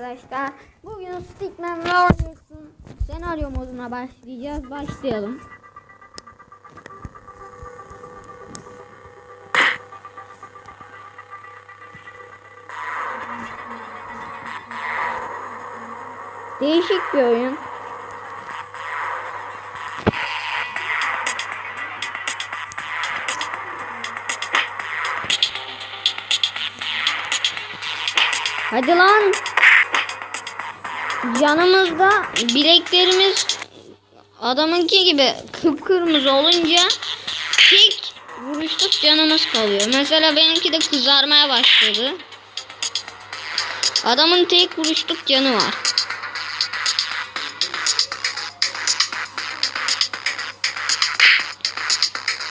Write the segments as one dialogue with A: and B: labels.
A: arkadaşlar. Bugün Stickman Warriors'ın senaryo moduna başlayacağız. Başlayalım. Değişik bir oyun. Hadi lan. Canımızda bileklerimiz adamınki gibi kıpkırmızı olunca tek vuruşluk canımız kalıyor. Mesela benimki de kızarmaya başladı. Adamın tek vuruşluk canı var.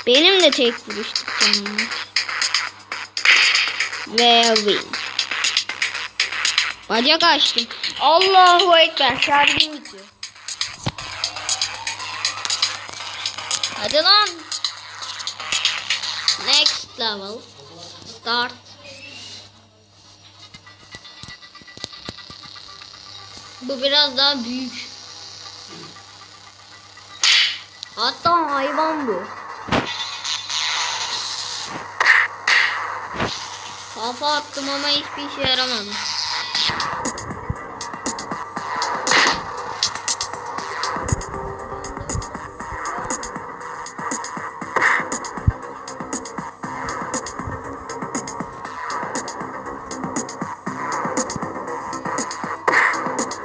A: Benim de tek vuruşluk canım var. Ve win. Bacak açtım. Allahu Ekber. Şarjım bitiyor. Hadi lan. Next level. Start. Bu biraz daha büyük. Hatta hayvan bu. Kafa attım ama hiçbir işe yaramadı.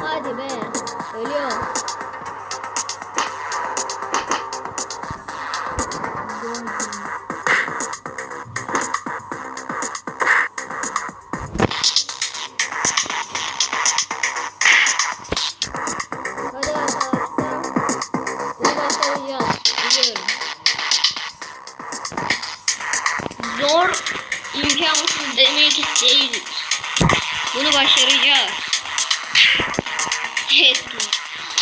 A: Hadi be. Ölüyor. Zor, imkansız demek değil. Bunu başaracağız. Evet.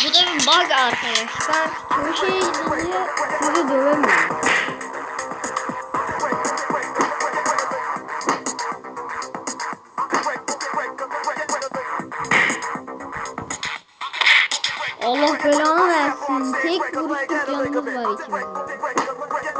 A: Bu da bir bug arkadaşlar. Köşeye gidince sizi dövemiyor. Allah belanı versin. Tek vuruşluk canımız var içimizde.